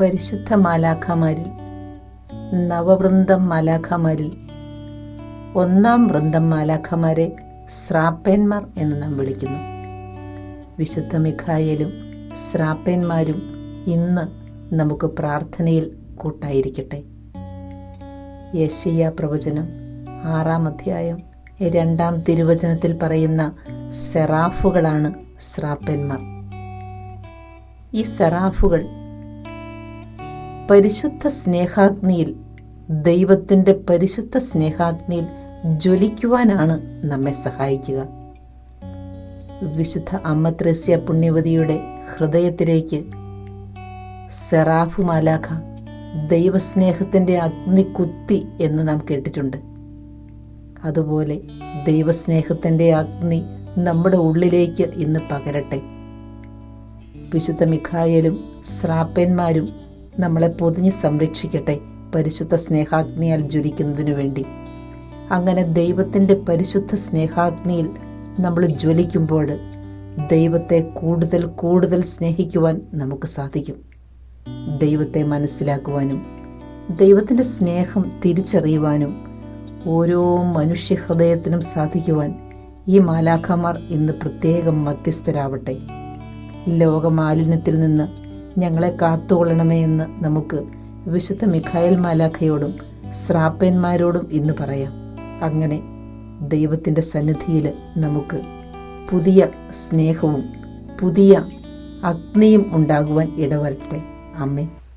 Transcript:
പരിശുദ്ധ മാലാഖമാരിൽ നവവൃന്ദം മാലാഖമാരിൽ ഒന്നാം വൃന്ദം മാലാഖമാരെ സ്രാപ്പേന്മാർ എന്ന് നാം വിളിക്കുന്നു. വിശുദ്ധ മിഖായലും സ്രാപ്പേന്മാരും ഇന്ന് നമുക്ക് പ്രാർത്ഥനയിൽ കൂട്ടായിരിക്കട്ടെ. യശയ്യ പ്രവചനം ആറാം അധ്യായം രണ്ടാം തിരുവചനത്തിൽ പറയുന്ന സെറാഫുകളാണ് സ്രാപ്പന്മാർ ഈ സെറാഫുകൾ പരിശുദ്ധ സ്നേഹാഗ്നിയിൽ ദൈവത്തിന്റെ പരിശുദ്ധ സ്നേഹാഗ്നിയിൽ ജ്വലിക്കുവാനാണ് നമ്മെ സഹായിക്കുക. വിശുദ്ധ അമ്മ ത്രേസ്യ പുണ്യവതിയുടെ ഹൃദയത്തിലേക്ക് സെറാഫു മാലാഖ ദൈവസ്നേഹത്തിന്റെ അഗ്നി കുത്തി എന്ന് നാം കേട്ടിട്ടുണ്ട്. അതുപോലെ ദൈവസ്നേഹത്തിന്റെ അഗ്നി നമ്മുടെ ഉള്ളിലേക്ക് ഇന്ന് പകരട്ടെ. വിശുദ്ധ മിഖായലും സ്രാപ്പന്മാരും നമ്മളെ പൊതിഞ്ഞ് സംരക്ഷിക്കട്ടെ പരിശുദ്ധ സ്നേഹാഗ്നിയാൽ ജ്വലിക്കുന്നതിനു വേണ്ടി. അങ്ങനെ ദൈവത്തിന്റെ പരിശുദ്ധ സ്നേഹാഗ്നിയിൽ നമ്മൾ ജ്വലിക്കുമ്പോൾ ദൈവത്തെ കൂടുതൽ കൂടുതൽ സ്നേഹിക്കുവാൻ നമുക്ക് സാധിക്കും. ദൈവത്തെ മനസ്സിലാക്കുവാനും ദൈവത്തിന്റെ സ്നേഹം തിരിച്ചറിയുവാനും ഓരോ മനുഷ്യഹൃദയത്തിനും സാധിക്കുവാൻ ഈ മാലാഖമാർ ഇന്ന് പ്രത്യേകം മധ്യസ്ഥരാവട്ടെ. ലോകമാലിന്യത്തിൽ നിന്ന് ഞങ്ങളെ കാത്തുകൊള്ളണമേ എന്ന് നമുക്ക് വിശുദ്ധ മിഖായൽ മാലാഖയോടും സ്രാപ്പന്മാരോടും ഇന്ന് പറയാം. അങ്ങനെ ദൈവത്തിന്റെ സന്നിധിയിൽ നമുക്ക് പുതിയ സ്നേഹവും പുതിയ അഗ്നിയും ഉണ്ടാകുവാൻ ഇടവരട്ടെ. അമ്മേ